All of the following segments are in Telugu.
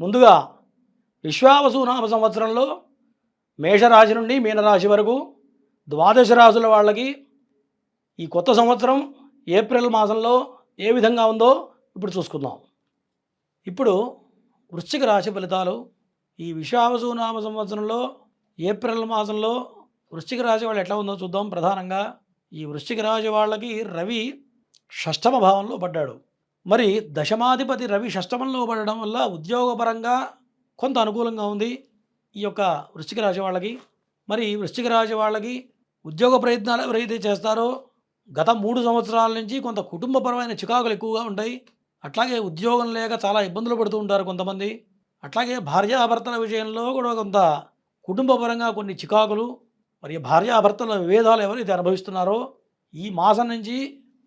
ముందుగా విశ్వావసు నామ సంవత్సరంలో మేషరాశి నుండి మీనరాశి వరకు ద్వాదశ రాశుల వాళ్ళకి ఈ కొత్త సంవత్సరం ఏప్రిల్ మాసంలో ఏ విధంగా ఉందో ఇప్పుడు చూసుకుందాం. ఇప్పుడు వృశ్చిక రాశి ఫలితాలు ఈ విశ్వావసు నామ సంవత్సరంలో ఏప్రిల్ మాసంలో వృశ్చిక రాశి వాళ్ళు ఎట్లా ఉందో చూద్దాం. ప్రధానంగా ఈ వృశ్చిక రాశి వాళ్ళకి రవి షష్టమ భావంలో పడ్డాడు. మరి దశమాధిపతి రవి షష్టమంలో పడడం వల్ల ఉద్యోగపరంగా కొంత అనుకూలంగా ఉంది ఈ యొక్క వృశ్చిక రాశి వాళ్ళకి. మరి ఈ వృశ్చిక రాశి వాళ్ళకి ఉద్యోగ ప్రయత్నాలు ఎవరైతే చేస్తారో గత మూడు సంవత్సరాల నుంచి కొంత కుటుంబపరమైన చికాకులు ఎక్కువగా ఉంటాయి. అట్లాగే ఉద్యోగం లేక చాలా ఇబ్బందులు పడుతూ ఉంటారు కొంతమంది. అట్లాగే భార్యాభర్తల విషయంలో కూడా కొంత కుటుంబపరంగా కొన్ని చికాకులు మరి భార్యాభర్తల విభేదాలు ఎవరైతే అనుభవిస్తున్నారో ఈ మాసం నుంచి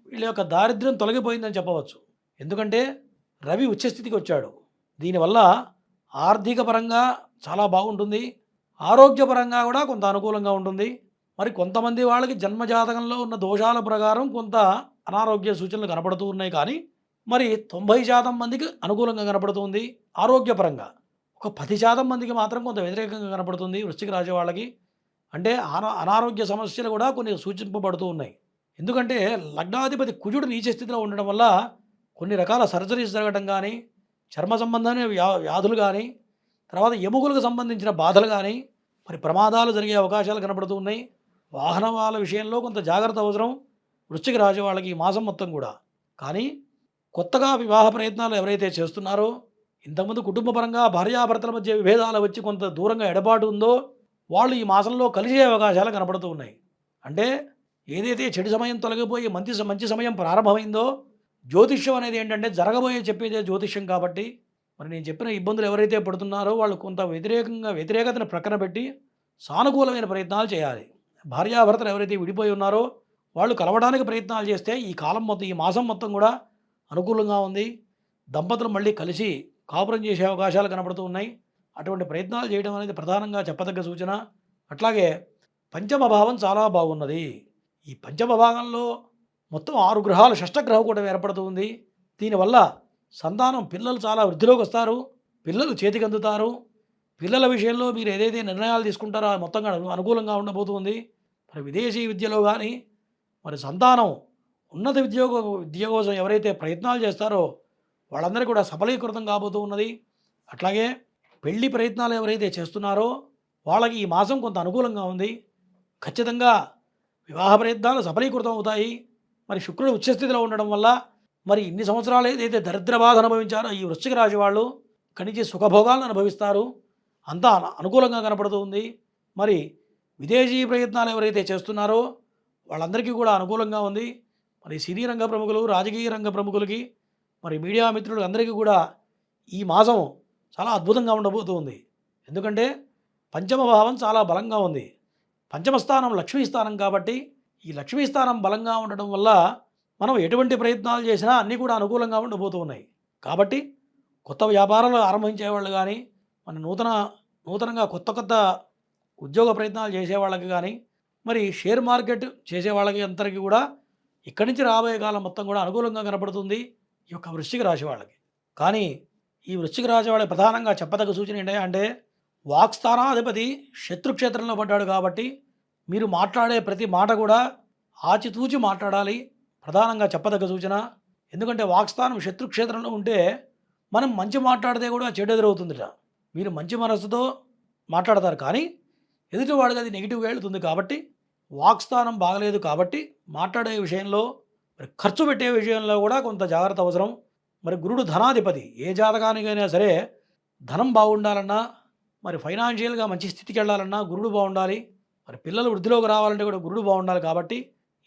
వీళ్ళ యొక్క దారిద్ర్యం తొలగిపోయిందని చెప్పవచ్చు. ఎందుకంటే రవి ఉచ్చస్థితికి వచ్చాడు. దీనివల్ల ఆర్థిక పరంగా చాలా బాగుంటుంది. ఆరోగ్యపరంగా కూడా కొంత అనుకూలంగా ఉంటుంది. మరి కొంతమంది వాళ్ళకి జన్మజాతకంలో ఉన్న దోషాల ప్రకారం కొంత అనారోగ్య సూచనలు కనపడుతూ ఉన్నాయి కానీ మరి తొంభై శాతం మందికి అనుకూలంగా కనపడుతుంది ఆరోగ్యపరంగా. ఒక పది శాతం మందికి మాత్రం కొంత వ్యతిరేకంగా కనపడుతుంది వృశ్చిక రాశి వాళ్ళకి. అంటే అనారోగ్య సమస్యలు కూడా కొన్ని సూచింపబడుతూ ఉన్నాయి. ఎందుకంటే లగ్నాధిపతి కుజుడు నీచ స్థితిలో ఉండడం వల్ల కొన్ని రకాల సర్జరీస్ జరగడం కానీ చర్మ సంబంధమైన వ్యా వ్యాధులు కానీ తర్వాత ఎముకలకు సంబంధించిన బాధలు కానీ మరి ప్రమాదాలు జరిగే అవకాశాలు కనబడుతూ ఉన్నాయి. వాహనాల విషయంలో కొంత జాగ్రత్త అవసరం. వృశ్చిక రాశి వాళ్ళకి ఈ మాసం మొత్తం కూడా. కానీ కొత్తగా వివాహ ప్రయత్నాలు ఎవరైతే చేస్తున్నారో ఇంతకుముందు కుటుంబపరంగా భార్యాభర్తల మధ్య విభేదాలు వచ్చి కొంత దూరంగా ఎడబాటు ఉందో వాళ్ళు ఈ మాసంలో కలిసే అవకాశాలు కనపడుతూ ఉన్నాయి. అంటే ఏదైతే చెడు సమయం తొలగిపోయి మంచి మంచి సమయం ప్రారంభమైందో జ్యోతిష్యం అనేది ఏంటంటే జరగబోయే చెప్పేదే జ్యోతిష్యం కాబట్టి మరి నేను చెప్పిన ఇబ్బందులు ఎవరైతే పడుతున్నారో వాళ్ళు కొంత వ్యతిరేకంగా వ్యతిరేకతను ప్రక్కన పెట్టి సానుకూలమైన ప్రయత్నాలు చేయాలి. భార్యాభర్తలు ఎవరైతే విడిపోయి ఉన్నారో వాళ్ళు కలవడానికి ప్రయత్నాలు చేస్తే ఈ కాలం మొత్తం ఈ మాసం మొత్తం కూడా అనుకూలంగా ఉంది. దంపతులు మళ్ళీ కలిసి కాపురం చేసే అవకాశాలు కనబడుతూ ఉన్నాయి. అటువంటి ప్రయత్నాలు చేయడం అనేది ప్రధానంగా చెప్పదగ్గ సూచన. అట్లాగే పంచమ భావం చాలా బాగున్నది. ఈ పంచమ భాగంలో మొత్తం ఆరు గ్రహాలు షష్టగ్రహం కూడా ఏర్పడుతుంది దీనివల్ల సంతానం పిల్లలు చాలా వృద్ధిలోకి వస్తారు. పిల్లలు చేతికి అందుతారు. పిల్లల విషయంలో మీరు ఏదైతే నిర్ణయాలు తీసుకుంటారో అది మొత్తంగా అనుకూలంగా ఉండబోతుంది. మరి విదేశీ విద్యలో కానీ మరి సంతానం ఉన్నత ఉద్యోగ విద్య కోసం ఎవరైతే ప్రయత్నాలు చేస్తారో వాళ్ళందరికీ కూడా సఫలీకృతం కాబోతూ ఉన్నది. అట్లాగే పెళ్ళి ప్రయత్నాలు ఎవరైతే చేస్తున్నారో వాళ్ళకి ఈ మాసం కొంత అనుకూలంగా ఉంది. ఖచ్చితంగా వివాహ ప్రయత్నాలు సఫలీకృతం అవుతాయి. మరి శుక్రుడు ఉచ్చస్థితిలో ఉండడం వల్ల మరి ఇన్ని సంవత్సరాలు ఏదైతే దరిద్ర బాధ అనుభవించారో ఈ వృశ్చిక రాశి వాళ్ళు ఇక్కడి సుఖభోగాలను అనుభవిస్తారు. అంతా అనుకూలంగా కనపడుతుంది మరి విదేశీ ప్రయత్నాలు ఎవరైతే చేస్తున్నారో వాళ్ళందరికీ కూడా అనుకూలంగా ఉంది. మరి సినీ రంగ ప్రముఖులు రాజకీయ రంగ ప్రముఖులకి మరి మీడియా మిత్రులు అందరికీ కూడా ఈ మాసం చాలా అద్భుతంగా ఉండబోతుంది ఎందుకంటే పంచమ భావం చాలా బలంగా ఉంది. పంచమ స్థానం లక్ష్మీ స్థానం కాబట్టి ఈ లక్ష్మీ స్థానం బలంగా ఉండడం వల్ల మనం ఎటువంటి ప్రయత్నాలు చేసినా అన్నీ కూడా అనుకూలంగా ఉండబోతూ ఉన్నాయి. కాబట్టి కొత్త వ్యాపారాలు ఆరంభించే వాళ్ళు కానీ మన నూతన నూతనంగా కొత్త కొత్త ఉద్యోగ ప్రయత్నాలు చేసే వాళ్ళకి కానీ మరి షేర్ మార్కెట్ చేసే వాళ్ళకి అందరికీ కూడా ఇక్కడి నుంచి రాబోయే కాలం మొత్తం కూడా అనుకూలంగా కనపడుతుంది ఈ యొక్క వృశ్చిక రాశి వాళ్ళకి. కానీ ఈ వృశ్చిక రాశి వాళ్ళకి ప్రధానంగా చెప్పదగ్గ సూచన ఏంటంటే వాక్స్థానాధిపతి శత్రుక్షేత్రంలో పడ్డాడు కాబట్టి మీరు మాట్లాడే ప్రతి మాట కూడా ఆచితూచి మాట్లాడాలి. ప్రధానంగా చెప్పదగ్గ సూచన ఎందుకంటే వాక్స్థానం శత్రుక్షేత్రంలో ఉంటే మనం మంచి మాట్లాడితే కూడా చెడు ఎదురవుతుందిట మీరు మంచి మనస్సుతో మాట్లాడతారు కానీ ఎదుటివాడికి అది నెగిటివ్గా వెళ్తుంది కాబట్టి వాక్స్థానం బాగలేదు కాబట్టి మాట్లాడే విషయంలో మరి ఖర్చు పెట్టే విషయంలో కూడా కొంత జాగ్రత్త అవసరం. మరి గురుడు ధనాధిపతి ఏ జాతకానికైనా సరే ధనం బాగుండాలన్నా మరి ఫైనాన్షియల్గా మంచి స్థితికి వెళ్ళాలన్నా గురుడు బాగుండాలి. మరి పిల్లలు వృద్ధిలోకి రావాలంటే కూడా గురుడు బాగుండాలి కాబట్టి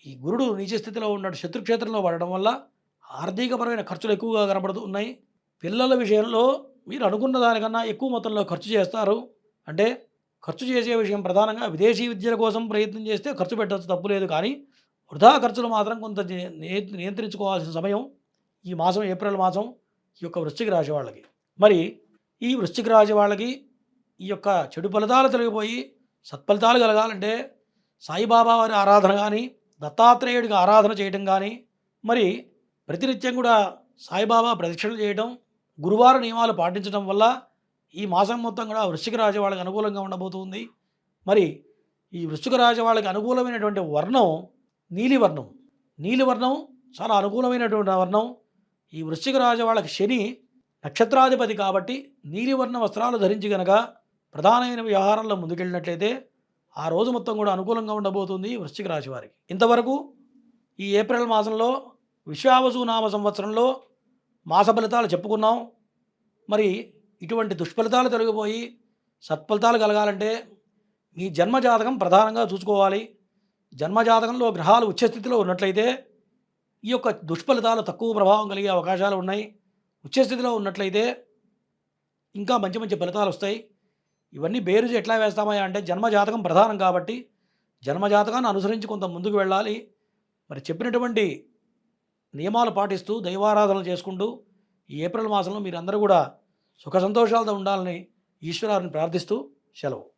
ఈ గురుడు నీచ స్థితిలో ఉన్నాడు శత్రుక్షేత్రంలో పడడం వల్ల ఆర్థికపరమైన ఖర్చులు ఎక్కువగా కనబడుతున్నాయి పిల్లల విషయంలో మీరు అనుకున్న దానికన్నా ఎక్కువ మొత్తంలో ఖర్చు చేస్తారు. అంటే ఖర్చు చేసే విషయం ప్రధానంగా విదేశీ విద్యల కోసం ప్రయత్నం చేస్తే ఖర్చు పెట్టవచ్చు తప్పు లేదు. కానీ వృధా ఖర్చులు మాత్రం కొంత నియంత్రించుకోవాల్సిన సమయం ఈ మాసం ఏప్రిల్ మాసం ఈ యొక్క వృశ్చిక రాశి వాళ్ళకి. మరి ఈ వృశ్చిక రాశి వాళ్ళకి ఈ యొక్క చెడు ఫలితాలు తొలగిపోయి సత్ఫలితాలు కలగాలంటే సాయిబాబా వారి ఆరాధన కానీ దత్తాత్రేయుడికి ఆరాధన చేయడం కానీ మరి ప్రతినిత్యం కూడా సాయిబాబా ప్రదక్షిణలు చేయడం గురువార నియమాలు పాటించడం వల్ల ఈ మాసం మొత్తం కూడా వృశ్చిక రాజు వాళ్ళకి అనుకూలంగా ఉండబోతుంది. మరి ఈ వృశ్చిక రాజు వాళ్ళకి అనుకూలమైనటువంటి వర్ణం నీలివర్ణం నీలివర్ణం చాలా అనుకూలమైనటువంటి వర్ణం. ఈ వృశ్చిక రాజు వాళ్ళకి శని నక్షత్రాధిపతి కాబట్టి నీలివర్ణ వస్త్రాలు ధరించి గనక ప్రధానమైన వ్యవహారంలో ముందుకెళ్ళినట్లయితే ఆ రోజు మొత్తం కూడా అనుకూలంగా ఉండబోతుంది వృశ్చిక రాశి వారికి. ఇంతవరకు ఈ ఏప్రిల్ మాసంలో విశ్వావసు నామ సంవత్సరంలో మాస ఫలితాలు చెప్పుకున్నాం. మరి ఇటువంటి దుష్ఫలితాలు తొలగిపోయి సత్ఫలితాలు కలగాలంటే మీ జన్మజాతకం ప్రధానంగా చూసుకోవాలి. జన్మజాతకంలో గ్రహాలు ఉచ్చస్థితిలో ఉన్నట్లయితే ఈ యొక్క దుష్ఫలితాలు తక్కువ ప్రభావం కలిగే అవకాశాలు ఉన్నాయి. ఉచ్చస్థితిలో ఉన్నట్లయితే ఇంకా మంచి మంచి ఫలితాలు వస్తాయి. ఇవన్నీ బేరుజు ఎట్లా వేస్తామయ్యా అంటే జన్మజాతకం ప్రధానం కాబట్టి జన్మజాతకాన్ని అనుసరించి కొంత ముందుకు వెళ్ళాలి. మరి చెప్పినటువంటి నియమాలు పాటిస్తూ దైవారాధనలు చేసుకుంటూ ఈ ఏప్రిల్ మాసంలో మీరందరూ కూడా సుఖ సంతోషాలతో ఉండాలని ఈశ్వరాన్ని ప్రార్థిస్తూ సెలవు.